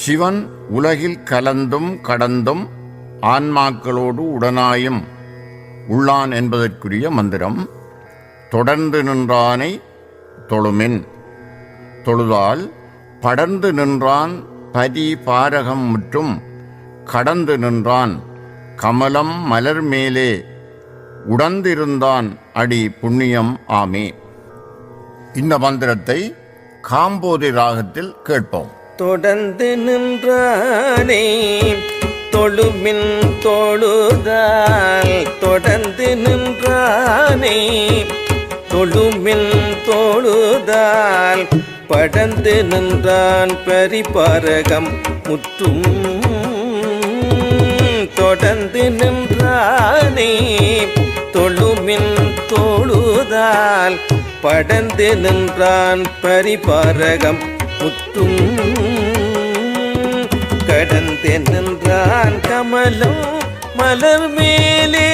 சிவன் உலகில் கலந்தும் கடந்தும் ஆன்மாக்களோடு உடனாயும் உள்ளான் என்பதற்குரிய மந்திரம் தொடர்ந்து நின்றானை தொழுமின். தொழுதால் படர்ந்து நின்றான் பதி பாரகம் முற்றும் கடந்து நின்றான் கமலம் மலர் மேலே உடந்திருந்தான் அடி புண்ணியம் ஆமே. இந்த மந்திரத்தை காம்போதி ராகத்தில் கேட்போம். தொடர்ந்து நின்றானே. தொழுமின் தொழுதால் தொடர்ந்து நின்றானே. தொழுமின் தொழுதால் படந்து நின்றான் பரிபாரகம் முற்றும். தொடர்ந்து நின்றானே. தொழுமின் தொழுதால் படந்து நின்றான் பரிபாரகம் முற்றும். நின்றான் கமலும் மலர் மேலே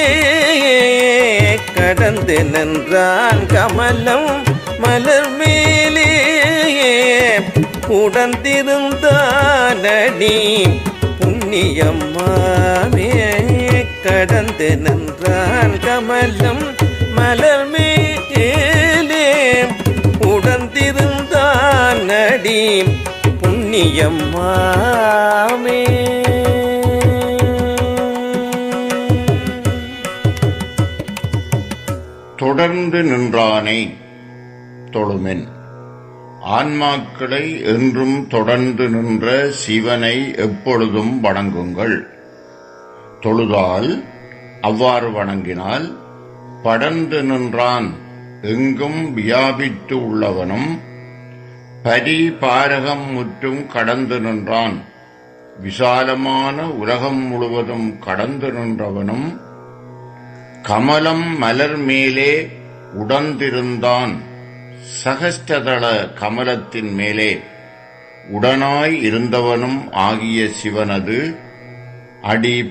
கடந்து நின்றான் கமலம் மலர் மேலே உடந்திருந்தானடி புண்ணியம்மாவே கடந்து நின்றான் கமலம் மலர் மேலே உடந்திருந்தான் அடி புண்ணியம்மாமே தொடர்ந்து நின்றானை தொழுமென். ஆன்மாக்களை என்றும் தொடர்ந்து நின்ற சிவனை எப்பொழுதும் வணங்குங்கள். தொழுதால் அவ்வாறு வணங்கினால் படர்ந்து நின்றான் எங்கும் வியாபித்து உள்ளவனும் பரி பாரகம் முற்றும் கடந்து நின்றான். விசாலமான உலகம் முழுவதும் கடந்து நின்றவனும் கமலம் மலர் மேலே உடந்திருந்தான். சகஸ்டதள கமலத்தின் மேலே உடனாய் இருந்தவனும் ஆகிய சிவனது அடி